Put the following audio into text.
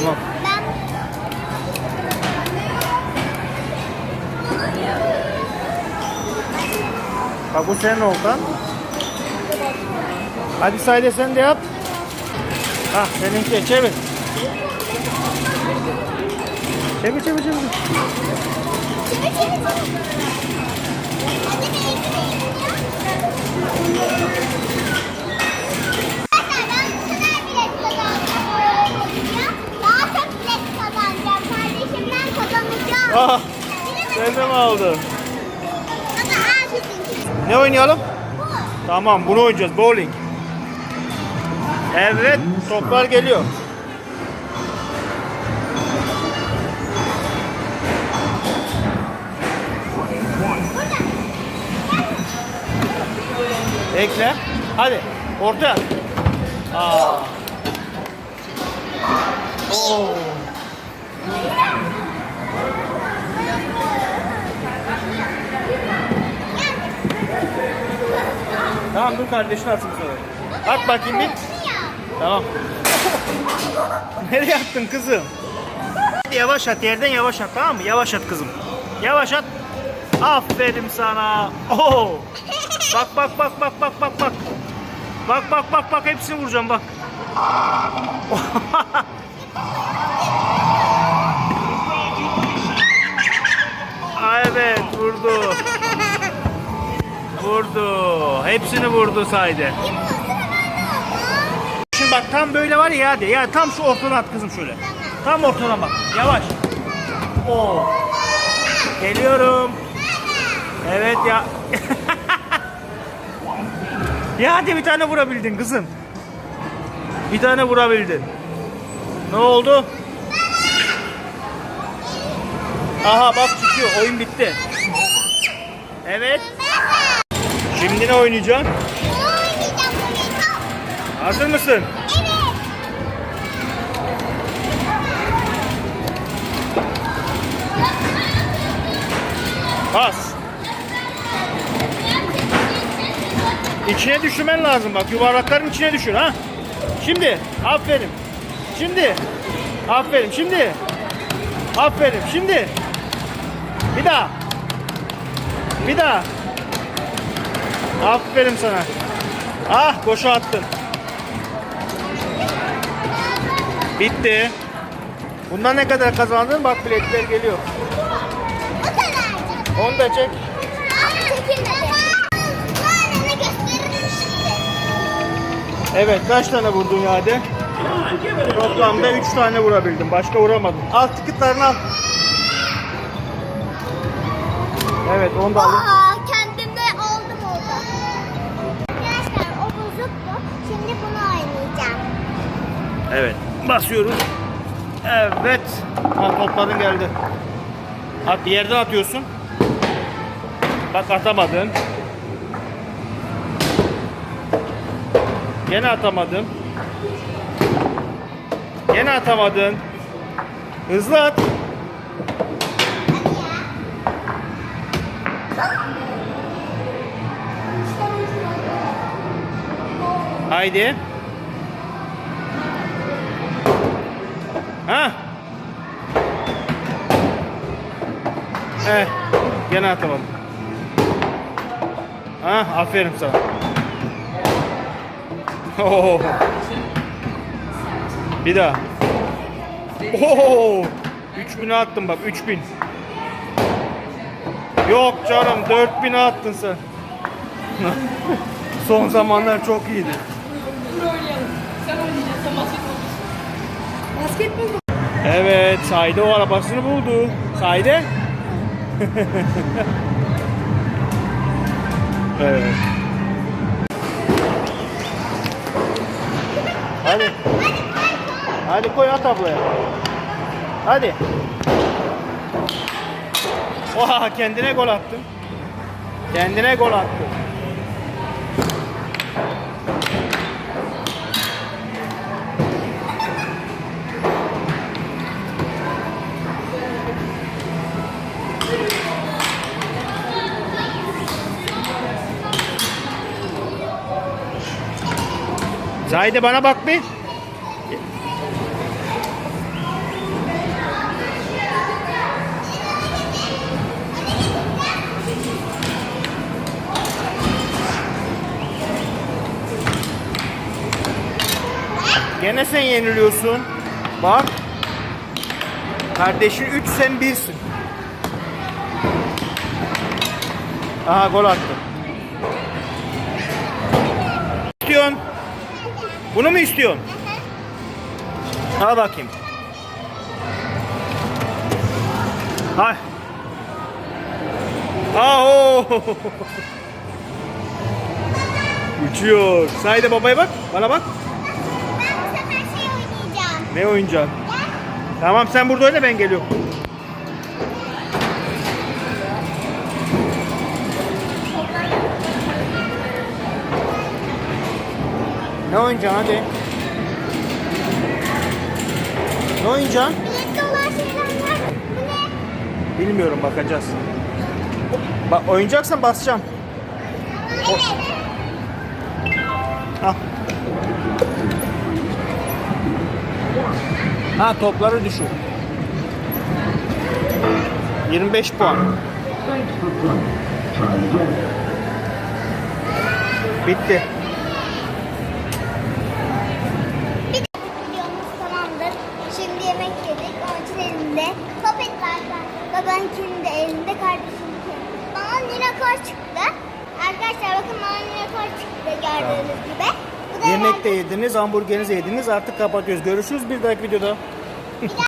Tamam. Ben Bak bu senin oltan. Hadi Sayde sen de yap. Ah seninki çevir. Çevir çevir çevir. çevir çevir çevir. Sen de mi aldın? Ne oynayalım? Tamam bunu oynayacağız bowling. Evet toplar geliyor. Ekle. Hadi ortaya. Aa. Oo. Tamam dur kardeşin atsın sana. At bakayım bir. Tamam. Nereye attın kızım? Hadi Yavaş at yerden yavaş at tamam mı? Yavaş at kızım. Yavaş at. Aferin sana. Oo. Bak bak bak bak bak bak bak. Bak bak bak bak hepsini vuracağım bak. Aa, evet vurdu. Vurdu. Hepsini vurdu saydı. Şimdi bak tam böyle var ya hadi. Ya tam şu ortadan at kızım şöyle. Tam ortadan bak. Yavaş. Oo. Geliyorum. Evet ya. ya hadi bir tane vurabildin kızım. Bir tane vurabildin. Ne oldu? Aha bak çıkıyor. Oyun bitti. Evet. Şimdi ne oynayacaksın? Oynayacağım. Hazır mısın? Evet. Pas. İçine düşürmen lazım bak. Yuvarlakların içine düşür ha. Şimdi. Aferin. Şimdi. Aferin. Şimdi. Aferin. Şimdi. Bir daha. Bir daha. Aferin sana. Ah boşa attın. Bitti. Bundan ne kadar kazandın? Bak biletler geliyor. Onu da çek. Evet kaç tane vurdun Yade? Toplamda 3 tane vurabildim. Başka vuramadım. Al tıkıtlarını al. Evet onu da alın. Evet. Basıyoruz. Evet. Al topların geldi. At yerden atıyorsun. Bak atamadın. Gene atamadın. Gene atamadın. Hızlı at. Haydi. Eh, gene atamadım. Ha, aferin sana. Oo. Bir daha. Oo. 3000'e attım bak 3000. Yok canım 4000'e attın sen. Son zamanlar çok iyiydi. Evet, Saide o arabasını buldu. Saide. Evet. Hadi. Hadi koy at ablaya. Hadi. Oha kendine gol attın. Kendine gol attın. Zahide bana bak bir. Gene sen yeniliyorsun. Bak. Kardeşin 3 sen 1'sin. Aha gol attı. Bunu mu istiyorsun? Al bakayım. Hay. Aho. Uçuyor. Sayde babaya bak. Bana bak. Ben bu sefer şey oynayacağım. Ne oyuncak? Gel. Tamam sen burada oyna ben geliyorum. Ne oyuncaksın hadi? Ne oyuncaksın? Bilekli olan şeyler ne? Bilmiyorum bakacağız. Bak oyuncaksan basacağım. Al. Ha topları düşür. 25 puan. Bitti. Videomuz tamamdır. Şimdi yemek yedik. Onun elinde popet var. Babankinin de elinde kardeşimin Bana ninakor çıktı. Arkadaşlar bakın bana ninakor çıktı gördüğünüz gibi. Bu da Yemek de yediniz, hamburgerinizi yediniz. Artık kapatıyoruz. Görüşürüz bir dahaki videoda. Bir daha